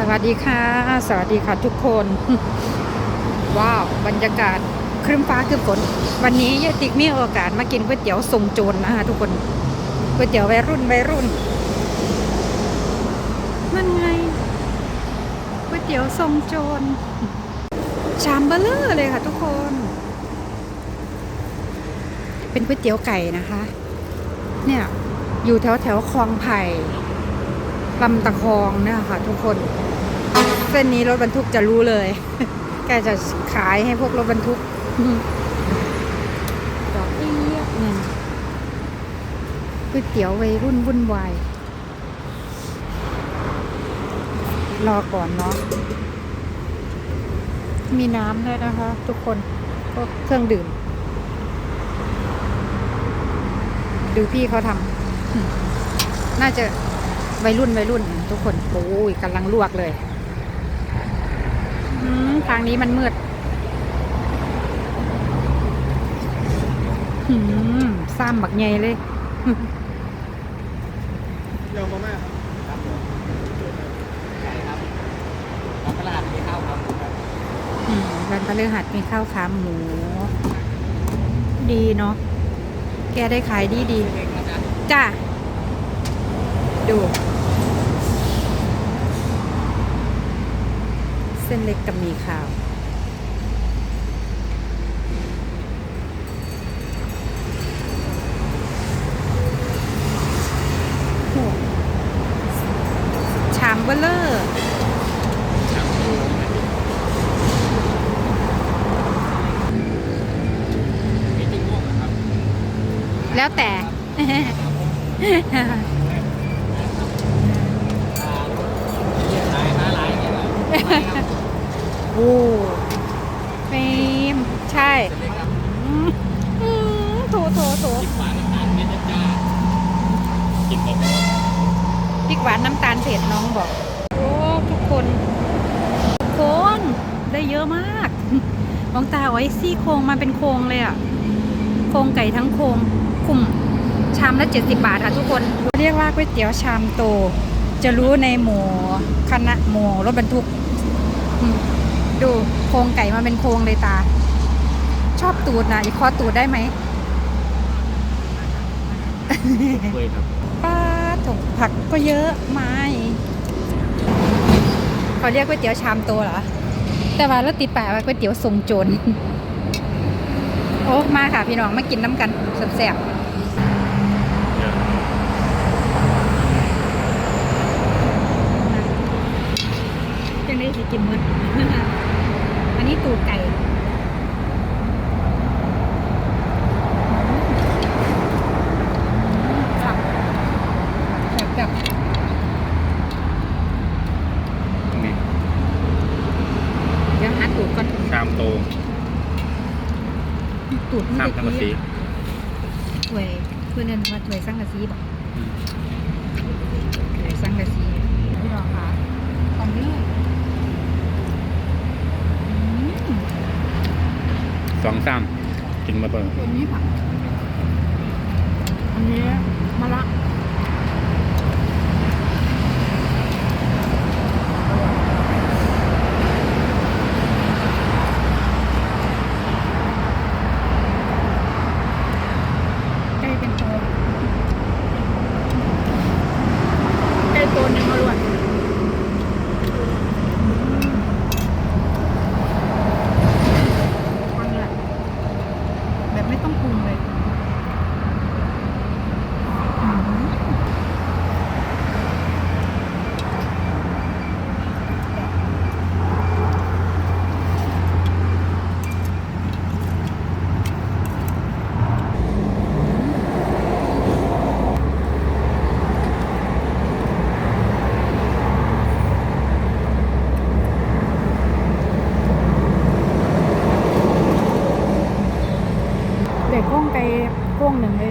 สวัสดีค่ะ สวัสดีค่ะทุกคน ว้าว บรรยากาศครึ้มฟ้าครึ้มฝน วันนี้ยายติ๊กมีโอกาสมากินก๋วยเตี๋ยวทรงโจรนะคะทุกคนก๋วยเตี๋ยววัยรุ่นวัยรุ่นนั่นไงก๋วยเตี๋ยวทรงโจร ชามเบลเลอร์เลยค่ะทุกคน เป็นก๋วยเตี๋ยวไก่นะคะ เนี่ยอยู่แถวแถวคลองไผ่ลำตะคองเนี่ยค่ะทุกคน เส้นนี้รถบรรทุกจะรู้เลย แกจะขายให้พวกรถบรรทุกดอกเอี้ยเนี่ยก๋วยเตี๋ยววัยรุ่นวุ่นวายรอก่อนเนาะ มีน้ำด้วยนะคะ ทุกคนก็เครื่องดื่ม ดูพี่เขาทำ น่าจะวัยรุ่นวัยรุ่นทุกคน โอ้ยกำลังลวกเลย ทางนี้มันมืดหืมซ้ำบักใหญ่เลยเดี๋ยวมาม่าครับครับผมไก่ครับรับตลาดมีข้าวครับอืมวันพฤหัสมีข้าวขาหมู ดีเนาะ แกได้ขายดีดีเองนะจ๊ะๆจ้าดู ส้นเล็กกับหมีขาวโอ้ชามเบลเลอร์มีจิ้งม่วงเหรอครับแล้วแต่อ่าเรียกร้ายหน้าร้ายอย่างเงี้ย โอ้เฟมใช่เล็กครับอืมอืมโถโถโถกินหวานน้ำตาลเม็ดจ้ากินแบบพริกหวานน้ำตาลเผ็ดน้องบอก โอ้ทุกคนโคนได้เยอะมากมองตาไว้ซี่โครงมาเป็นโครงเลยอะโครงไก่ทั้งโครงคุมชามละ70 บาทค่ะทุกคน เรียกว่าก๋วยเตี๋ยวชามโต จะรู้ในหมู่คณะหมู่รถบรรทุกอืม ดูโครงไก่มาเป็นโครงเลยตา ชอบตูดนะอีกคอตูดได้ไหมคุยครับป้าถกผักก็เยอะไม่เขาเรียกก๋วยเตี๋ยวชามโตเหรอ แต่ว่าเราติดแปะไว้ก๋วยเตี๋ยวทรงโจรโอ้มาค่ะพี่น้องมากินน้ำกันแซ่บๆยังได้สิกินหมืดอั นนี้ตูดไก่แบบแบบนี่เดี๋ยวหาตูดก่อนชามโตตูดมันชามจะธรรมสีกี้ถ้วยเพื่อนเนว่าถ้วยสังกะสีบอกอืมถ้วยสังกะสีพี่น้องคะตอนนี้อืม สองสามกินมาเปิด ตัวนี้ค่ะอันนี้มะละไก่เป็นตัวไก่ตัวหนึ่งมาล้วนอันนี้แหละแบบไม่ต้องปรุงเลยอืมเด็กก้อง ไก่ก้งหนึ่งเลย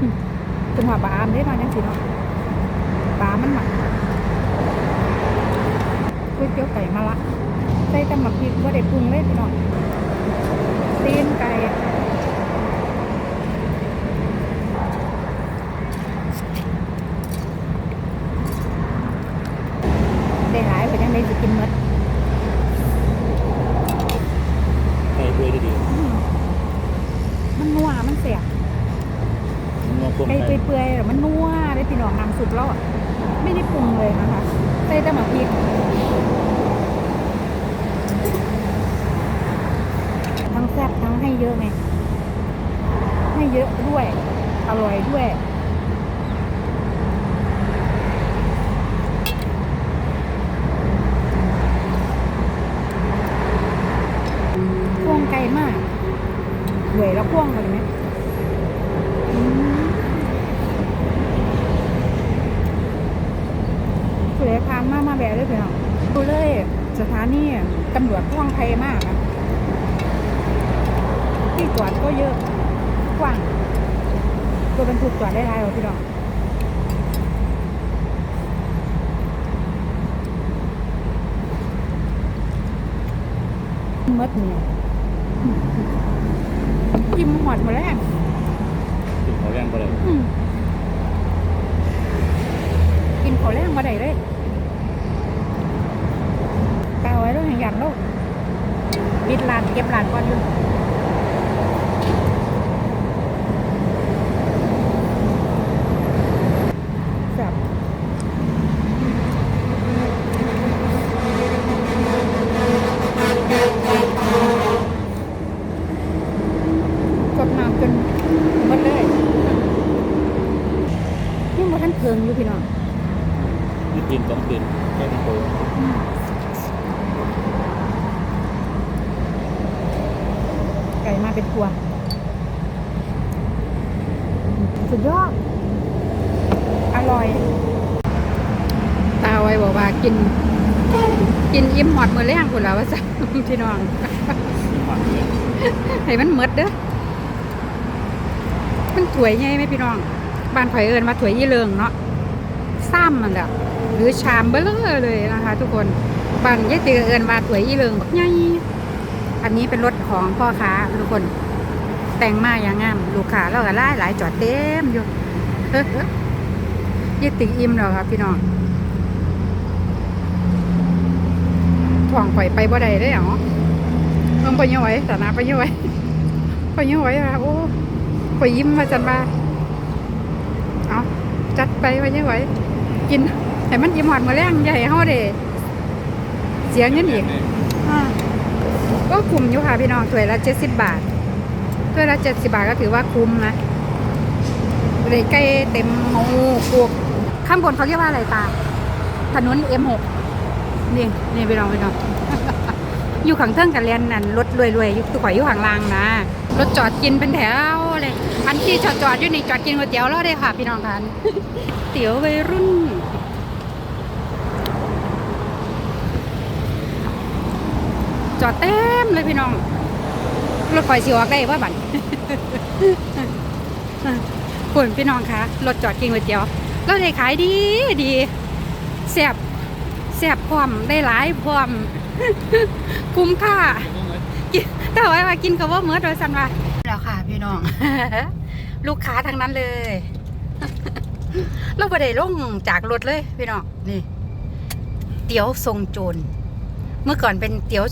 ตุ่มเป็นหัวปลาอามได้มาจังสิเนาะปลามันหมักก๋วยเตี๋ยวไก่มะละใส่แต่หมักพริกว่าได้ปรุงเลยพี่น้องตีนไก่ได้หลายไปจังได เลยจะกินหมด ไก่เปื่อยดี อืมมันนั วมันเสียๆนัวพวงไก่ไก่เปื่อยๆอะมันนัวได้พี่น้องน้ำสุดแล้วอะไม่ได้ปรุงเลยนะคะใส่แต่หมาพริกทั้งแซ่บทั้งให้เยอะไงให้เยอะด้วย อร่อยด้วย พ่วงไกลมากเหวยแล้วพ่วงกันไหมอืมสวย พานมากมาแบบเลยเปล่าดูเลยสถานีตำรวจพ่วงไทยมากอะที่จอดก็เยอะกว้างตัวบรรทุกจอดได้ไรหรอพี่น้องมดเนี่ยยิ้มหอดหมาแล้วกินข้าวแรงไปเลยอืมกินข้าวแรงมาได้เลยกาวไว้ด้วยอย่างโลกปิ ดร้านเก็บร้านก่อนอยู่แซ่บกดน้ำจนหมดเลยยังบ่ทันเพิงอยู่พี่น้อง นี่กินต้องกินแค่เป็นโต ไก่มาเป็นตัวสุดยอด อร่อย ตาไว้บอกว่ากิน กินอิ่มหอดมือแรงคุณแล้วว่าจะพี่น้องที่หมักเลยให้มันหมดเด้อมันถวยไงไหมพี่น้อง บ้านข่อยเอิญมาถวยยี่เริงเนาะซ้ำมันแหละหรือชามเบลอเลยนะคะ ทุกคนบ้านยายเตือเอิญมาถวยยี่เริงบักใหญ่อันนี้เป็นรถ ของพ่อค้าทุกคน แต่งมาอย่างงาม ลูกค้าเราก็หลายหลายจอดเต็มอยู่เฮ้ยยี่ติอิ่มแล้วครับพี่น้องถ่วงข่อยไปบ่ได้เลยเหรอเพิ่งไปยังไหวสานาไปยังไหวไปยังไหวอะโอ้ไปยิ้มมาจันมาเอาจัดไปไปยังไหวกินแต่มันยิ้มหอดมาแรงใหญ่เฮาเดเสียเงินอีก ก็คุ้มอยู่ค่ะพี่น้องถ้วยละเจ็ดสิบบาทถ้วยละเจ็ดสิบบาทก็ถือว่าคุ้มนะเลยใกล้เต็มงูปวกข้างบนเขาเรียกว่าอะไรตาถนน M6 นี่นี่พี่น้องพี่น้องอยู่ข้างเทิงกันเรียนนั่นรถรวยๆอยู่ตัวข่อยอยู่ข้างลางนะรถจอดกินเป็นแถวเลยอันที่จอดจอดอยู่นี่จอดกินก๋วยเตี๋ยวแล้วได้ค่ะ พี่น้องกันเตี๋ยววัยรุ่น จอดเต็มเลยพี่น้อง รถข่อยสิออกได้ว่าบันคุณพี่น้องคะรถจอดกินก๋วยเตี๋ยวแล้วได้ขายดีดีแซ่บแซ่บพร้อมได้หลายพร้อม คุ้มค่ากินแต่ว่ามากินกับว่าเมื่อโดยสันว่าแล้วค่ะพี่น้อง ลูกค้าทั้งนั้นเลย เราไปได้ลงจากรถเลยพี่น้องนี่เตี๋ยวทรงโจรเมื่อก่อนเป็นเตี๋ยว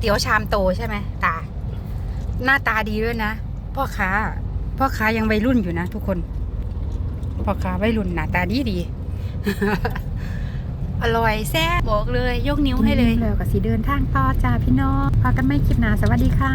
เตี๋ยวชามโตใช่ไหมตา หน้าตาดีด้วยนะ พ่อค้า พ่อค้ายังวัยรุ่นอยู่นะทุกคน พ่อค้าวัยรุ่นหน้าตาดีดี อร่อยแซ่บบอกเลย ยกนิ้วให้เลยแล้วก็สีเดินทางต่อจ้าพี่น้องพากันไม่คลิปหนาสวัสดีค่ะ